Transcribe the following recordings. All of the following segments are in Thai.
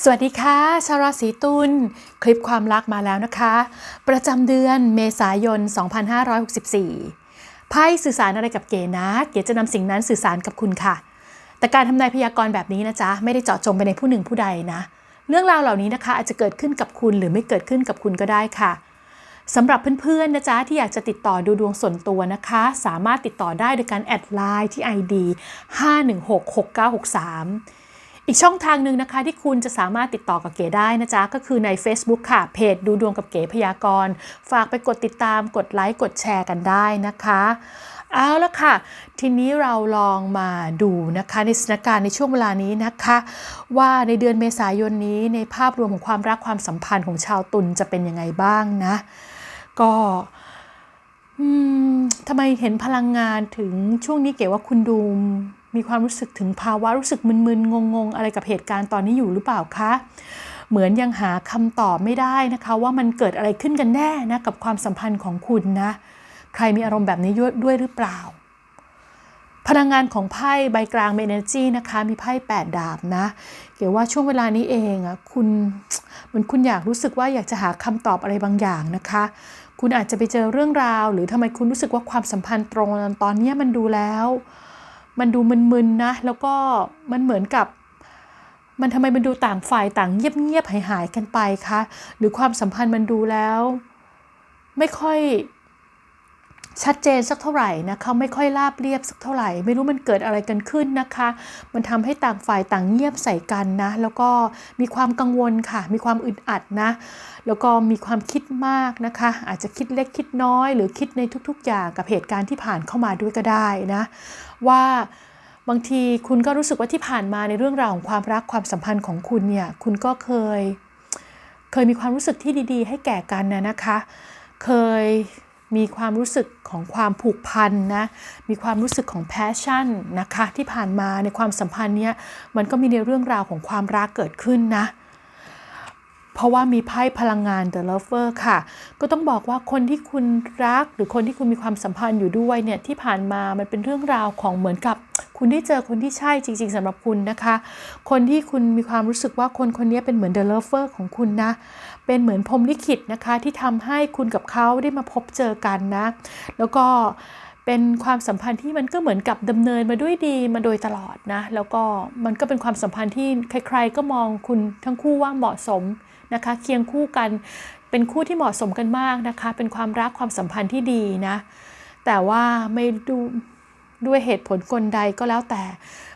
สวัสดีค่ะ ชาวราศีตุลคลิปความรักมาแล้วนะคะ ประจำเดือนเมษายน 2564 ไพ่สื่อสารอะไรกับเก๋นะเก๋จะนำสิ่งนั้นสื่อสารกับคุณค่ะ แต่การทำนายพยากรณ์แบบนี้นะจ๊ะ ไม่ได้เจาะจงไปในผู้หนึ่งผู้ใดนะ เรื่องราวเหล่านี้นะคะ อาจจะเกิดขึ้นกับคุณหรือไม่เกิดขึ้นกับคุณก็ได้ค่ะสำหรับเพื่อนๆนะจ๊ะที่อยากจะติดต่อดูดวงส่วนตัวนะคะ สามารถติดต่อได้โดยการแอดไลน์ที่ ID 5166963 อีกช่องทางหนึ่งนะคะที่คุณจะสามารถติดต่อกับเก๋ได้นะจ๊ะ ก็คือใน Facebook ค่ะ เพจดูดวงกับเก๋พยากรณ์ ฝากไปกดติดตามกดไลค์กดแชร์กันได้นะคะเอาละค่ะ ทีนี้เราลองมาดูนะคะในสถานการณ์ในช่วงเวลานี้นะคะ ว่าในเดือนเมษายนนี้ในภาพรวมของความรักความสัมพันธ์ของชาวตุลจะเป็นยังไงบ้างนะ ก็ทำไมเห็นพลังงานถึงช่วงนี้เก๋ว่าคุณดู มีความรู้สึกถึงภาวะรู้สึกมึนๆงงๆ อะไรกับเหตุการณ์ตอนนี้อยู่หรือเปล่าคะเหมือนยังหาคำตอบไม่ได้นะคะ ว่ามันเกิดอะไรขึ้นกันแน่นะกับความสัมพันธ์ของคุณนะ ใครมีอารมณ์แบบนี้ด้วยหรือเปล่า พลังงานของไพ่ใบกลางเมเนจีนะคะมีไพ่8ดาบนะเกี่ยวว่าช่วงเวลานี้เองอะคุณเหมือนคุณอยากรู้สึกว่าอยากจะหาคำตอบอะไรบางอย่างนะคะ คุณอาจจะไปเจอเรื่องราว หรือทำไมคุณรู้สึกว่าความสัมพันธ์ตรงตอนนี้มันดูแล้ว มันดูมึนๆนะ แล้วก็มันเหมือนกับ มันทำไมมันดูต่างฝ่ายต่างเงียบๆหายๆกันไปคะ หรือความสัมพันธ์มันดูแล้ว ไม่ค่อย ชัดเจนสักเท่าไหร่นะคะไม่ค่อยราบเรียบสักเท่าไหร่ ไม่รู้มันเกิดอะไรกันขึ้นนะคะ มันทำให้ต่างฝ่ายต่างเงียบใส่กันนะ แล้วก็มีความกังวลค่ะ มีความอึดอัดนะ แล้วก็มีความคิดมากนะคะ อาจจะคิดเล็กคิดน้อย หรือคิดในทุกๆ อย่างกับเหตุการณ์ที่ผ่านเข้ามาด้วยก็ได้นะว่าบางทีคุณก็รู้สึกว่าที่ผ่านมาในเรื่องราวของความรักความสัมพันธ์ของคุณเนี่ยคุณก็เคย เคยมีความรู้สึกที่ดี ๆ ให้แก่กันนะนะคะ เคย มีความรู้สึกของความผูกพันนะ มีความรู้สึกของแพชชั่นนะคะ ที่ผ่านมาในความสัมพันธ์เนี้ยมันก็มีในเรื่องราวของความรักเกิดขึ้นนะ เพราะว่ามีไพ่พลังงาน The Lover ค่ะ ก็ต้องบอกว่าคนที่คุณรักหรือคนที่คุณมีความสัมพันธ์อยู่ด้วยเนี่ยที่ผ่านมามันเป็นเรื่องราวของเหมือนกับคุณได้เจอคนที่ใช่จริง ๆสำหรับคุณนะคะ คนที่คุณมีความรู้สึกว่าคนคนนี้เป็นเหมือน The Lover ของคุณนะ เป็นเหมือนพรมลิขิตนะคะที่ทำให้คุณกับเขาได้มาพบเจอกันนะ แล้วก็เป็นความสัมพันธ์ที่มันก็เหมือนกับดำเนินมาด้วยดีมาโดยตลอดนะ แล้วก็มันก็เป็นความสัมพันธ์ที่ใคร ๆ ก็มองคุณทั้งคู่ว่าเหมาะสมนะคะ เคียงคู่กันเป็นคู่ที่เหมาะสมกันมากนะคะ เป็นความรักความสัมพันธ์ที่ดีนะ แต่ว่าไม่ดูด้วยเหตุผลกลใดก็แล้วแต่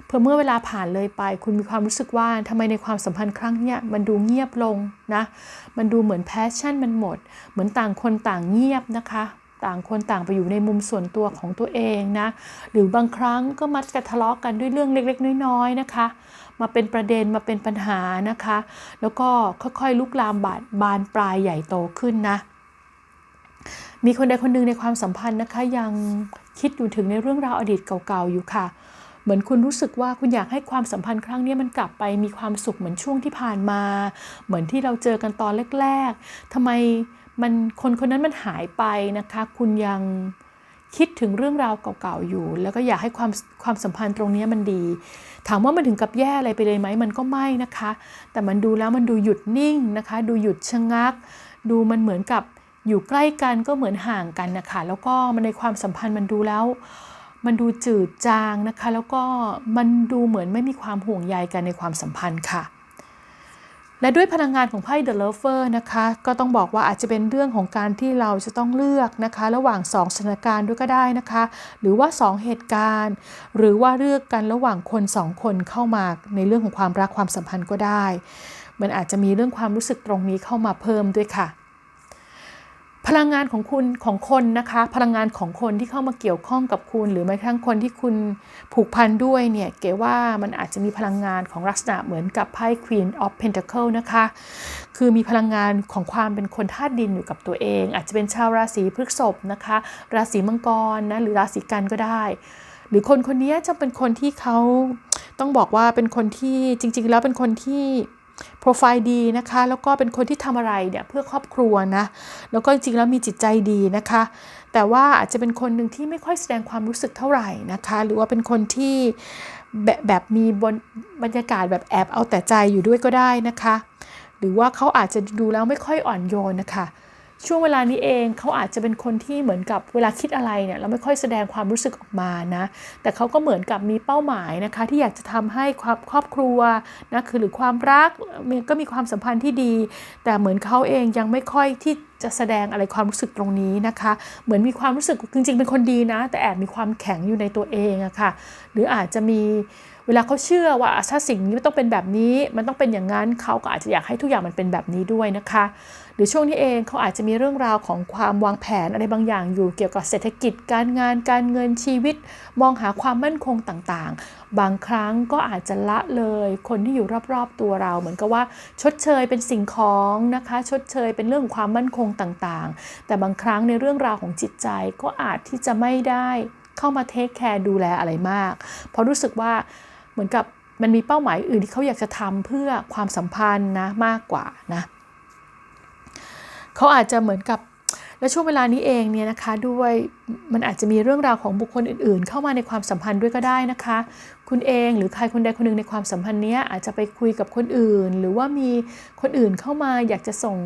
เพื่อเมื่อเวลาผ่านเลยไป คุณมีความรู้สึกว่าทำไมในความสัมพันธ์ครั้งเนี้ยมันดูเงียบลงนะ มันดูเหมือนแพชชั่นมันหมด เหมือนต่างคนต่างเงียบนะคะ ต่างคนต่างไปอยู่ในมุมส่วนตัวของตัวเองนะ หรือบางครั้งก็มักจะทะเลาะกันด้วยเรื่องเล็กๆ น้อยๆนะคะ มาเป็นประเด็นมาเป็นปัญหานะคะ แล้วก็ค่อยๆลุกลามบาดบานปลายใหญ่โตขึ้นนะมีคนใดคนหนึ่งในความสัมพันธ์นะคะ ยังคิดอยู่ถึงในเรื่องราวอดีตเก่าๆอยู่ค่ะ เหมือนคุณรู้สึกว่าคุณอยากให้ความสัมพันธ์ครั้งนี้มันกลับไปมีความสุขเหมือนช่วงที่ผ่านมา เหมือนที่เราเจอกันตอนแรกๆทำไมมันคนคนนั้นมันหายไปนะคะ คุณยังคิดถึงเรื่องราวเก่าๆอยู่ แล้วก็อยากให้ความความสัมพันธ์ตรงนี้มันดี ถามว่ามันถึงกับแย่อะไรไปเลยไหมมันก็ไม่นะคะ แต่มันดูแล้วมันดูหยุดนิ่งนะคะ ดูหยุดชะงัก ดูมันเหมือนกับอยู่ใกล้กันก็เหมือนห่างกันนะคะแล้วก็มันในความสัมพันธ์มันดูแล้ว มันดูจืดจางนะคะ แล้วก็มันดูเหมือนไม่มีความห่วงใยกันในความสัมพันธ์ค่ะ และด้วยพลังงานของไพ่ The Lover นะคะ ก็ต้องบอกว่าอาจจะเป็นเรื่องของการที่เราจะต้องเลือกนะคะ ระหว่าง 2สถานการณ์ด้วยก็ได้นะคะ หรือว่า 2 เหตุการณ์ หรือว่าเลือกกันระหว่างคน 2 คนเข้ามาในเรื่องของความรักความสัมพันธ์ก็ได้ มันอาจจะมีเรื่องความรู้สึกตรงนี้เข้ามาเพิ่มด้วยค่ะ พลังงานของคุณของคนนะคะ พลังงานของคนที่เข้ามาเกี่ยวข้องกับคุณ หรือแม้กระทั่งคนที่คุณผูกพันด้วยเนี่ยเก๋ว่ามันอาจจะมีพลังงานของลักษณะเหมือนกับไพ่ Queen of Pentacle นะคะ คือมีพลังงานของความเป็นคนธาตุดินอยู่กับตัวเอง อาจจะเป็นชาวราศีพฤษภนะคะ ราศีมังกรนะหรือราศีกันก็ได้ หรือคนคนนี้จะเป็นคนที่เขาต้องบอกว่าเป็นคนที่จริง ๆ แล้วเป็นคนที่ โปรไฟล์ดีนะคะ แล้วก็เป็นคนที่ทำอะไรเนี่ยเพื่อครอบครัวนะ แล้วก็จริงๆแล้วมีจิตใจดีนะคะ แต่ว่าอาจจะเป็นคนหนึ่งที่ไม่ค่อยแสดงความรู้สึกเท่าไหร่นะคะ หรือว่าเป็นคนที่แบบแบบมีบนบรรยากาศแบบแอบเอาแต่ใจอยู่ด้วยก็ได้นะคะ หรือว่าเขาอาจจะดูแล้วไม่ค่อยอ่อนโยนนะคะ ช่วงเวลานี้เองเขาอาจจะเป็นคนที่เหมือนกับเวลาคิดอะไรเนี่ยเราไม่ค่อยแสดงความรู้สึกออกมานะ แต่เขาก็เหมือนกับมีเป้าหมายนะคะ ที่อยากจะทำให้ความครอบครัวนะคือหรือความรักก็มีความสัมพันธ์ที่ดี แต่เหมือนเขาเองยังไม่ค่อยที่จะแสดงอะไรความรู้สึกตรงนี้นะคะ เหมือนมีความรู้สึกจริง ๆ เป็นคนดีนะ แต่แอบมีความแข็งอยู่ในตัวเองอะค่ะหรืออาจจะมีเวลาเขาเชื่อว่าถ้าสิ่งนี้มันต้องเป็นแบบนี้ มันต้องเป็นอย่างนั้นเขาก็อาจจะอยากให้ทุกอย่างมันเป็นแบบนี้ด้วยนะคะ หรือช่วงนี้เองเขาอาจจะมีเรื่องราวของความวางแผนอะไรบางอย่างอยู่เกี่ยวกับเศรษฐกิจการงานการเงินชีวิต มองหาความมั่นคงต่างๆ บางครั้งก็อาจจะละเลยคนที่อยู่รอบๆตัวเรา เหมือนกับว่าชดเชยเป็นสิ่งของนะคะ ชดเชยเป็นเรื่องความมั่นคงต่างๆ แต่บางครั้งในเรื่องราวของจิตใจก็อาจที่จะไม่ได้เข้ามาเทคแคร์ดูแลอะไรมาก เพราะรู้สึกว่าเหมือนกับมันมีเป้าหมายอื่นที่เขาอยากจะทำเพื่อความสัมพันธ์นะมากกว่านะ เขาอาจจะเหมือนกับและช่วงเวลานี้เองเนี่ยนะคะด้วยมันอาจจะมีเรื่องราวของบุคคลอื่นๆ เข้ามาในความสัมพันธ์ด้วยก็ได้นะคะ คุณเองหรือใครคนใดคนหนึ่งในความสัมพันธ์นี้อาจจะไปคุยกับคนอื่น หรือว่ามีคนอื่นเข้ามาอยากจะส่ง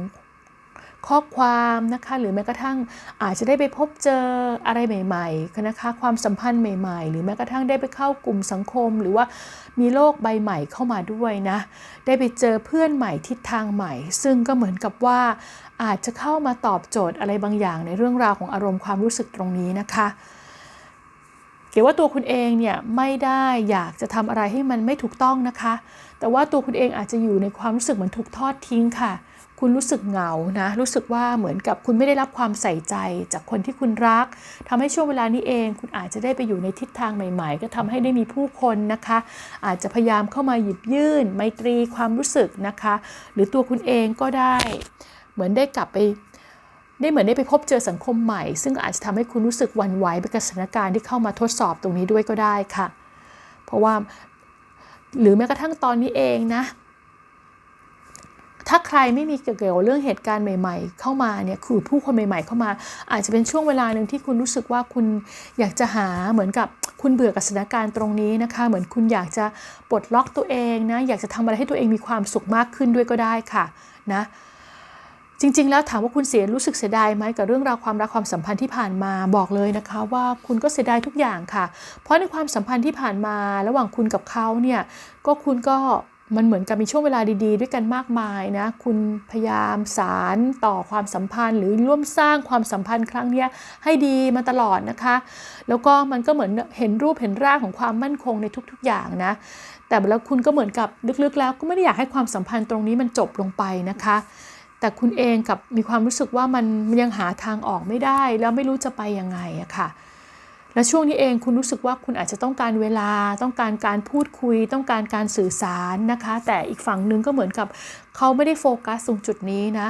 ข้อความนะคะหรือแม้กระทั่งอาจจะได้ไปพบเจออะไรใหม่ๆนะคะความสัมพันธ์ใหม่ๆ หรือแม้กระทั่งได้ไปเข้ากลุ่มสังคม หรือว่ามีโลกใบใหม่เข้ามาด้วยนะได้ไปเจอเพื่อนใหม่ทิศทางใหม่ ซึ่งก็เหมือนกับว่าอาจจะเข้ามาตอบโจทย์อะไรบางอย่าง ในเรื่องราวของอารมณ์ความรู้สึกตรงนี้นะคะเกี่ยวว่าตัวคุณเองเนี่ยไม่ได้อยากจะทำอะไรให้มันไม่ถูกต้องนะคะ แต่ว่าตัวคุณเองอาจจะอยู่ในความรู้สึกเหมือนถูกทอดทิ้งค่ะ คุณรู้สึกเหงานะ รู้สึกว่าเหมือนกับคุณไม่ได้รับความใส่ใจจากคนที่คุณรักทำให้ช่วงเวลานี้เอง คุณอาจจะได้ไปอยู่ในทิศทางใหม่ ๆ ก็ทำให้ได้มีผู้คนนะคะ อาจจะพยายามเข้ามาหยิบยื่น ไมตรีความรู้สึกนะคะ หรือตัวคุณเองก็ได้ เหมือนได้กลับไปได้เหมือนได้ไปพบเจอสังคมใหม่ ซึ่งอาจจะทำให้คุณรู้สึกวันไหวไปกับสถานการณ์ที่เข้ามาทดสอบตรงนี้ด้วยก็ได้ค่ะ เพราะว่า หรือแม้กระทั่งตอนนี้เองนะ ถ้าใครไม่มีเกี่ยวกับเรื่องเหตุการณ์ใหม่ ๆ เข้ามาเนี่ยคือผู้คนใหม่ ๆ เข้ามา อาจจะเป็นช่วงเวลาหนึ่งที่คุณรู้สึกว่าคุณอยากจะหาเหมือนกับคุณเบื่อกับสถานการณ์ตรงนี้นะคะ เหมือนคุณอยากจะปลดล็อกตัวเองนะอยากจะทำอะไรให้ตัวเองมีความสุขมากขึ้นด้วยก็ได้ค่ะนะ จริง ๆ แล้วถามว่าคุณเสียรู้สึกเสียดายไหมกับเรื่องราวความรักความสัมพันธ์ที่ผ่านมาบอกเลยนะคะ ว่าคุณก็เสียดายทุกอย่างค่ะ เพราะในความสัมพันธ์ที่ผ่านมาระหว่างคุณกับเขาเนี่ยก็คุณก็มันเหมือนกับมีช่วงเวลาดีๆ ด้วยกันมากมายนะ คุณพยายามสารต่อความสัมพันธ์ หรือร่วมสร้างความสัมพันธ์ครั้งนี้ให้ดีมาตลอดนะคะ แล้วก็มันก็เหมือนเห็นรูปเห็นร่างของความมั่นคงในทุกๆอย่างนะ แต่แล้วคุณก็เหมือนกับลึกๆแล้วก็ไม่ได้อยากให้ความสัมพันธ์ตรงนี้มันจบลงไปนะคะ แต่คุณเองกับมีความรู้สึกว่ามันยังหาทางออกไม่ได้ แล้วไม่รู้จะไปยังไงอะค่ะ และช่วงนี้เองคุณรู้สึกว่าคุณอาจจะต้องการเวลา ต้องการการพูดคุย ต้องการการสื่อสารนะคะ แต่อีกฝั่งหนึ่งก็เหมือนกับเขาไม่ได้โฟกัสตรงจุดนี้นะ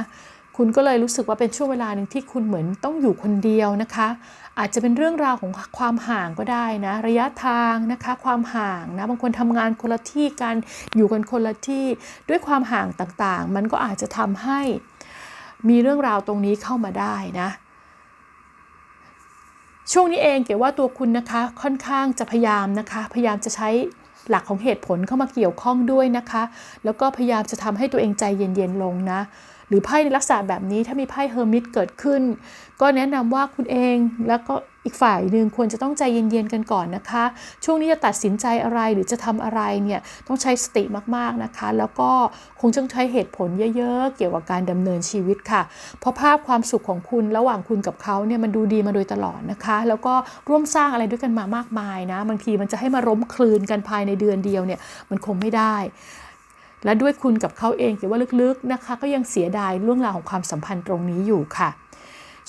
คุณก็เลยรู้สึกว่าเป็นช่วงเวลาหนึ่งที่คุณเหมือนต้องอยู่คนเดียวนะคะ อาจจะเป็นเรื่องราวของความห่างก็ได้นะ ระยะทางนะคะ ความห่างนะ บางคนทำงานคนละที่กันอยู่กันคนละที่ด้วยความห่างต่างๆ มันก็อาจจะทำให้มีเรื่องราวตรงนี้เข้ามาได้นะช่วงนี้เองเกี่ยวว่าตัวคุณนะคะค่อนข้างจะพยายามนะคะ พยายามจะใช้หลักของเหตุผลเข้ามาเกี่ยวข้องด้วยนะคะ แล้วก็พยายามจะทำให้ตัวเองใจเย็นๆลงนะ หรือไพ่ในลักษณะแบบนี้ถ้ามีไพ่เฮอร์มิตเกิดขึ้น ก็แนะนำว่าคุณเองแล้วก็อีกฝ่ายหนึ่งควรจะต้องใจเย็นๆกันก่อนนะคะ ช่วงนี้จะตัดสินใจอะไรหรือจะทำอะไรเนี่ยต้องใช้สติมากๆนะคะ แล้วก็คงต้องใช้เหตุผลเยอะๆ เกี่ยวกับการดำเนินชีวิตค่ะ เพราะภาพความสุขของคุณระหว่างคุณกับเขาเนี่ยมันดูดีมาโดยตลอดนะคะ แล้วก็ร่วมสร้างอะไรด้วยกันมามากมายนะบางทีมันจะให้มาล้มคลืนกันภายในเดือนเดียวเนี่ยมันคงไม่ได้ และด้วยคุณกับเขาเองเกี่ยวว่าลึกๆนะคะก็ยังเสียดายเรื่องราวของความสัมพันธ์ตรงนี้อยู่ค่ะ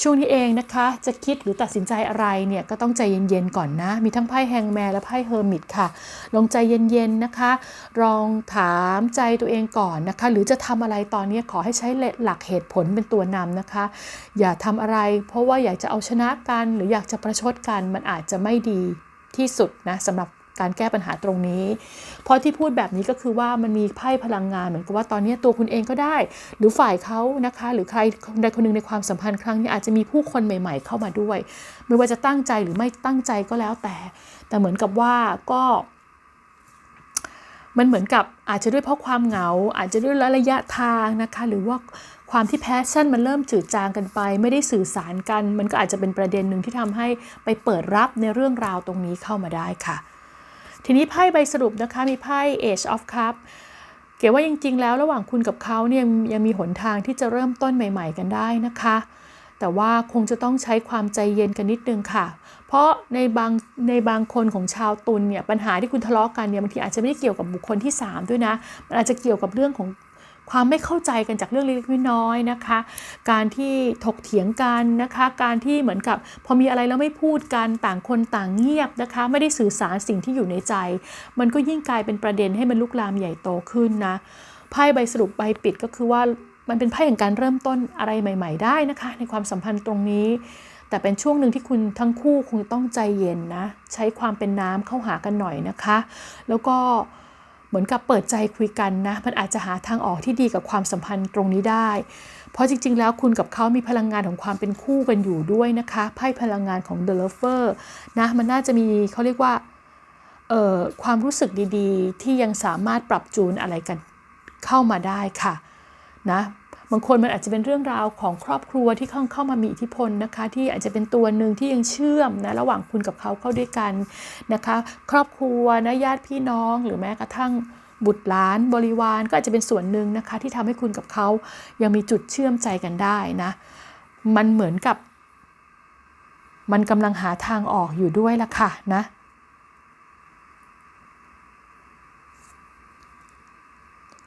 ช่วงนี้เองนะคะจะคิดหรือตัดสินใจอะไรเนี่ยก็ต้องใจเย็นๆก่อนนะ มีทั้งไพ่แฮงแมร์และไพ่เฮอร์มิตค่ะ ลองใจเย็นๆนะคะ ลองถามใจตัวเองก่อนนะคะ หรือจะทำอะไรตอนนี้ขอให้ใช้หลักเหตุผลเป็นตัวนำนะคะ อย่าทำอะไร เพราะว่าอยากจะเอาชนะกัน หรืออยากจะประชดกันมันอาจจะไม่ดีที่สุดนะสำหรับ การแก้ปัญหาตรงนี้ เพราะที่พูดแบบนี้ก็คือว่ามันมีไพ่พลังงานเหมือนกับว่าตอนนี้ตัวคุณเองก็ได้ หรือฝ่ายเขานะคะ หรือใครใดคนหนึ่งในความสัมพันธ์ครั้งนี้อาจจะมีผู้คนใหม่ ๆ เข้ามาด้วย ไม่ว่าจะตั้งใจหรือไม่ตั้งใจก็แล้วแต่ แต่เหมือนกับว่าก็มันเหมือนกับอาจจะด้วยเพราะความเหงา อาจจะด้วยระยะทางนะคะ หรือว่าความที่แพชชั่นมันเริ่มจืดจางกันไป ไม่ได้สื่อสารกัน มันก็อาจจะเป็นประเด็นหนึ่งที่ทำให้ไปเปิดรับในเรื่องราวตรงนี้เข้ามาได้ค่ะ ทีนี้ไพ่ใบสรุปนะคะมีไพ่ Age of Cup เก๋ว่าจริงๆ แล้วระหว่างคุณกับเขาเนี่ยยังมีหนทางที่จะเริ่มต้นใหม่ ๆ กันได้นะคะ แต่ว่าคงจะต้องใช้ความใจเย็นกันนิดนึงค่ะ เพราะในบางในบางคนของชาวตุลเนี่ยปัญหาที่คุณทะเลาะกันเนี่ยบางทีอาจจะไม่ได้เกี่ยวกับบุคคลที่ 3 ด้วยนะ มันอาจจะเกี่ยวกับเรื่องของ ความไม่เข้าใจกันจากเรื่องเล็กๆน้อยๆนะคะ การที่ถกเถียงกันนะคะ การที่เหมือนกับพอมีอะไรแล้วไม่พูดกันต่างคนต่างเงียบนะคะ ไม่ได้สื่อสารสิ่งที่อยู่ในใจ มันก็ยิ่งกลายเป็นประเด็นให้มันลุกลามใหญ่โตขึ้นนะไพ่ใบสรุปใบปิดก็คือว่ามันเป็นไพ่แห่งการเริ่มต้นอะไรใหม่ ๆ ได้นะคะ ในความสัมพันธ์ตรงนี้ แต่เป็นช่วงหนึ่งที่คุณทั้งคู่คงต้องใจเย็นนะ ใช้ความเป็นน้ำเข้าหากันหน่อยนะคะ แล้วก็ เหมือนกับเปิดใจคุยกันนะ มันอาจจะหาทางออกที่ดีกับความสัมพันธ์ตรงนี้ได้ เพราะจริง ๆ แล้วคุณกับเขามีพลังงานของความเป็นคู่กันอยู่ด้วยนะคะไพ่พลังงานของ The Lover นะมันน่าจะมีเขาเรียกว่าความรู้สึกดีๆ ที่ยังสามารถปรับจูนอะไรกันเข้ามาได้ค่ะนะ บางคนมันอาจจะเป็นเรื่องราวของครอบครัวที่เข้าเข้ามามีอิทธิพลนะคะ ที่อาจจะเป็นตัวหนึ่งที่ยังเชื่อมนะระหว่างคุณกับเขาเข้าด้วยกันนะคะ ครอบครัวนะญาติพี่น้อง หรือแม้กระทั่งบุตรหลานบริวารก็อาจจะเป็นส่วนหนึ่งนะคะ ที่ทำให้คุณกับเขายังมีจุดเชื่อมใจกันได้นะ มันเหมือนกับ มันกำลังหาทางออกอยู่ด้วยล่ะค่ะนะ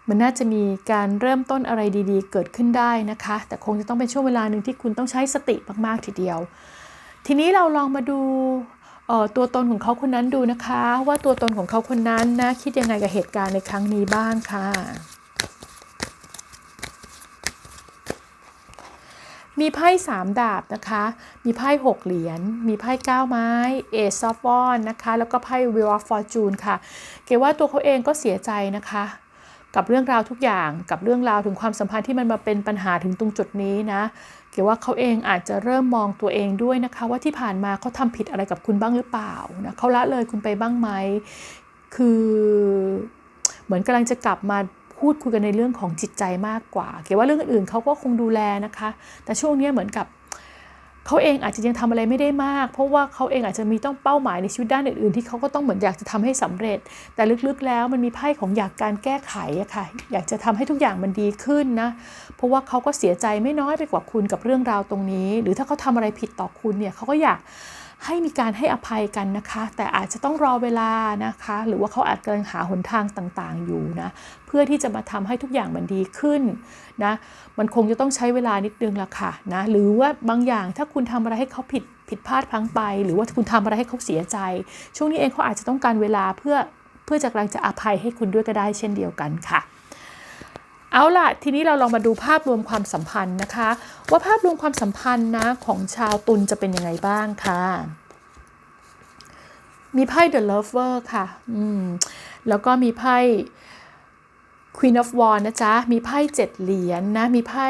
มันน่าจะมีการเริ่มต้นอะไรดีๆ เกิดขึ้นได้นะคะ แต่คงจะต้องเป็นช่วงเวลาหนึ่งที่คุณต้องใช้สติมากๆทีเดียว ทีนี้เราลองมาดูตัวตนของเขาคนนั้นดูนะคะ ว่าตัวตนของเขาคนนั้นนะคิดยังไงกับเหตุการณ์ในครั้งนี้บ้างค่ะ มีไพ่สามดาบนะคะ มีไพ่หกเหรียญมีไพ่เก้าไม้เอซอฟวอนนะคะ แล้วก็ไพ่วิลฟอร์จูนค่ะ เกว่าตัวเขาเองก็เสียใจนะคะ กับเรื่องราวทุกอย่างกับเรื่องราวถึงความสัมพันธ์ที่มันมาเป็นปัญหาถึงตรงจุดนี้นะเกี่ยวว่าเขาเองอาจจะเริ่มมองตัวเองด้วยนะคะ ว่าที่ผ่านมาเขาทำผิดอะไรกับคุณบ้างหรือเปล่านะเขาละเลยคุณไปบ้างไหมคือเหมือนกำลังจะกลับมาพูดคุยกันในเรื่องของจิตใจมากกว่า เกี่ยวว่าเรื่องอื่นเขาก็คงดูแลนะคะ แต่ช่วงนี้เหมือนกับ เขาเองอาจจะยังทำอะไรไม่ได้มาก เพราะว่าเขาเองอาจจะมีต้องเป้าหมายในชีวิตด้านอื่นๆ ที่เขาก็ต้องเหมือนอยากจะทำให้สำเร็จ แต่ลึกๆแล้วมันมีไพ่ของอยากการแก้ไขอะค่ะ อยากจะทำให้ทุกอย่างมันดีขึ้นนะ เพราะว่าเขาก็เสียใจไม่น้อยไปกว่าคุณกับเรื่องราวตรงนี้ หรือถ้าเขาทาอะไรผิดต่อคุณเนี่ยเขาก็อยาก ให้มีการให้อภัยกันนะคะ แต่อาจจะต้องรอเวลานะคะ หรือว่าเขาอาจกำลังหาหนทางต่างๆอยู่นะ เพื่อที่จะมาทำให้ทุกอย่างมันดีขึ้นนะ มันคงจะต้องใช้เวลานิดนึงละค่ะนะ หรือว่าบางอย่างถ้าคุณทำอะไรให้เขาผิดผิดพลาดพังไป หรือว่าคุณทำอะไรให้เขาเสียใจ ช่วงนี้เองเขาอาจจะต้องการเวลาเพื่อเพื่อจะกำลังจะอภัยให้คุณด้วยก็ได้เช่นเดียวกันค่ะ เอาล่ะ ทีนี้เราลองมาดูภาพรวมความสัมพันธ์นะคะ ว่าภาพรวมความสัมพันธ์นะของชาวตุลจะเป็นยังไงบ้างค่ะ มีไพ่ The Lover ค่ะอืมแล้วก็มีไพ่ Queen of Wands นะจ๊ะ มีไพ่เจ็ดเหรียญนนะ มีไพ่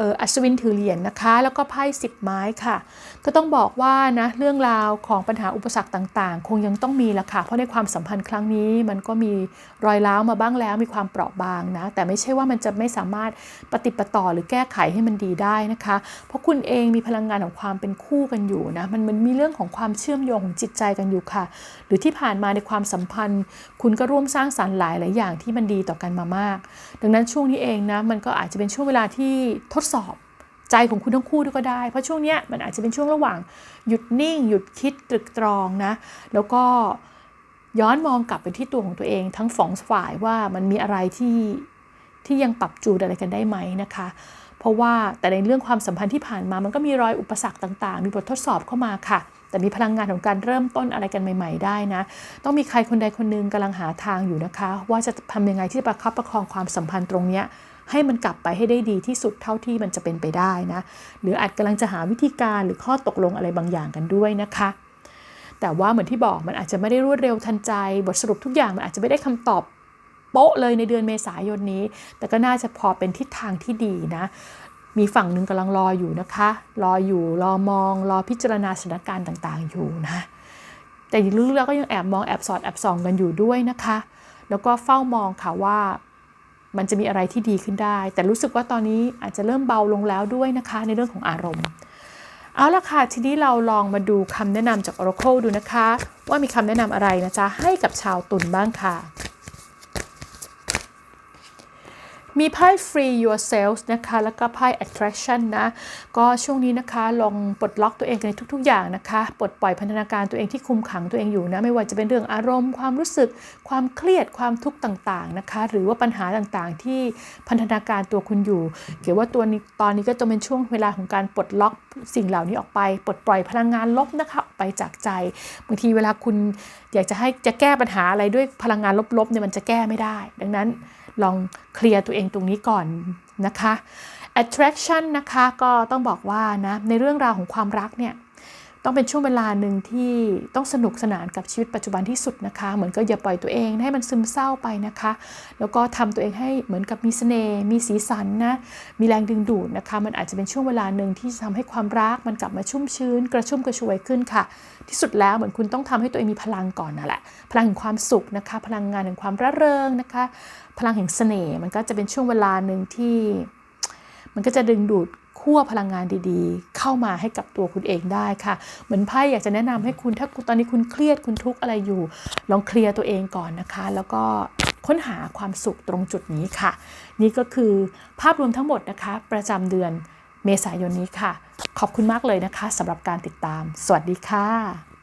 อออัศวินถือเหรียญนนะคะ แล้วก็ไพ่สิบไม้ค่ะ ก็ต้องบอกว่านะเรื่องราวของปัญหาอุปสรรคต่างๆ คงยังต้องมีละค่ะ เพราะในความสัมพันธ์ครั้งนี้ มันก็มีรอยร้าวมาบ้างแล้ว มีความเปราะบางนะ แต่ไม่ใช่ว่ามันจะไม่สามารถปฏิปต่อหรือแก้ไขให้มันดีได้นะคะ เพราะคุณเองมีพลังงานของความเป็นคู่กันอยู่นะ มันมันมีเรื่องของความเชื่อมโยงของจิตใจกันอยู่ค่ะ หรือที่ผ่านมาในความสัมพันธ์ คุณก็ร่วมสร้างสรรค์หลายหลายอย่างที่มันดีต่อกันมามาก ดังนั้นช่วงนี้เองนะ มันก็อาจจะเป็นช่วงเวลาที่ทดสอบใจของคุณทั้งคู่ด้วยก็ได้ เพราะช่วงนี้มันอาจจะเป็นช่วงระหว่างหยุดนิ่ง หยุดคิดตรึกตรองนะ แล้วก็ย้อนมองกลับไปที่ตัวของตัวเอง ทั้งสองฝ่ายว่ามันมีอะไรที่ที่ยังปรับจูดอะไรกันได้ไหมนะคะ เพราะว่าแต่ในเรื่องความสัมพันธ์ที่ผ่านมามันก็มีรอยอุปสรรคต่างๆ มีบททดสอบเข้ามาค่ะ แต่มีพลังงานของการเริ่มต้นอะไรกันใหม่ ๆ ได้นะ ต้องมีใครคนใดคนหนึ่งกำลังหาทางอยู่นะคะ ว่าจะทำยังไงที่จะประคับประคองความสัมพันธ์ตรงเนี้ย ให้มันกลับไปให้ได้ดีที่สุดเท่าที่มันจะเป็นไปได้นะ หรืออาจกำลังจะหาวิธีการหรือข้อตกลงอะไรบางอย่างกันด้วยนะคะ แต่ว่าเหมือนที่บอกมันอาจจะไม่ได้รวดเร็วทันใจ บทสรุปทุกอย่างมันอาจจะไม่ได้คำตอบโป๊ะเลยในเดือนเมษายนนี้ แต่ก็น่าจะพอเป็นทิศทางที่ดีนะ มีฝั่งหนึ่งกำลังรออยู่นะคะ รออยู่ รอมอง รอพิจารณาสถานการณ์ต่างๆ อยู่นะ แต่ลึกๆแล้วก็ยังแอบมองแอบสอดแอบส่องกันอยู่ด้วยนะคะ แล้วก็เฝ้ามองค่ะว่า มันจะมีอะไรที่ดีขึ้นได้ แต่รู้สึกว่าตอนนี้อาจจะเริ่มเบาลงแล้วด้วยนะคะ ในเรื่องของอารมณ์ เอาละค่ะ ทีนี้เราลองมาดูคำแนะนำจาก Oracle ดูนะคะ ว่ามีคำแนะนำอะไรนะจ๊ะให้กับชาวตุลบ้างค่ะ มีไพ่ free yourself นะคะ แล้วก็ไพ่ attraction นะ ก็ช่วงนี้นะคะลองปลดล็อกตัวเองในทุก ๆ อย่างนะคะ ปลดปล่อยพันธนาการตัวเองที่คุมขังตัวเองอยู่นะ ไม่ว่าจะเป็นเรื่องอารมณ์ ความรู้สึก ความเครียด ความทุกข์ต่างๆนะคะ หรือว่าปัญหาต่างๆ ที่พันธนาการตัวคุณอยู่ เกี่ยวว่าตัวนี้ตอนนี้ก็จะเป็นช่วงเวลาของการปลดล็อกสิ่งเหล่านี้ออกไป ปลดปล่อยพลังงานลบนะคะออกไปจากใจ บางทีเวลาคุณอยากจะให้จะแก้ปัญหาอะไรด้วยพลังงานลบๆเนี่ยมันจะแก้ไม่ได้ ดังนั้น ลองเคลียร์ตัวเองตรงนี้ก่อนนะคะ attraction นะคะก็ต้องบอกว่านะในเรื่องราวของความรักเนี่ย ต้องเป็นช่วงเวลาหนึ่งที่ต้องสนุกสนานกับชีวิตปัจจุบันที่สุดนะคะ เหมือนก็อย่าปล่อยตัวเองให้มันซึมเศร้าไปนะคะ แล้วก็ทำตัวเองให้เหมือนกับมีเสน่ห์มีสีสันนะมีแรงดึงดูดนะคะ มันอาจจะเป็นช่วงเวลาหนึ่งที่จะทำให้ความรักมันกลับมาชุ่มชื้น กระชุ่มกระชวยขึ้นค่ะ ที่สุดแล้วเหมือนคุณต้องทำให้ตัวเองมีพลังก่อนนั่นแหละพลังแห่งความสุขนะคะ พลังงานแห่งความร่าเริงนะคะ พลังแห่งเสน่ห์มันก็จะเป็นช่วงเวลาหนึ่งที่ มันก็จะดึงดูด ขั้วพลังงานดีๆ เข้ามาให้กับตัวคุณเองได้ค่ะ เหมือนไพ่อยากจะแนะนำให้คุณถ้าตอนนี้คุณเครียดคุณทุกข์อะไรอยู่ ลองเคลียร์ตัวเองก่อนนะคะ แล้วก็ค้นหาความสุขตรงจุดนี้ค่ะ นี่ก็คือภาพรวมทั้งหมดนะคะ ประจำเดือนเมษายนนี้ค่ะ ขอบคุณมากเลยนะคะสำหรับการติดตาม สวัสดีค่ะ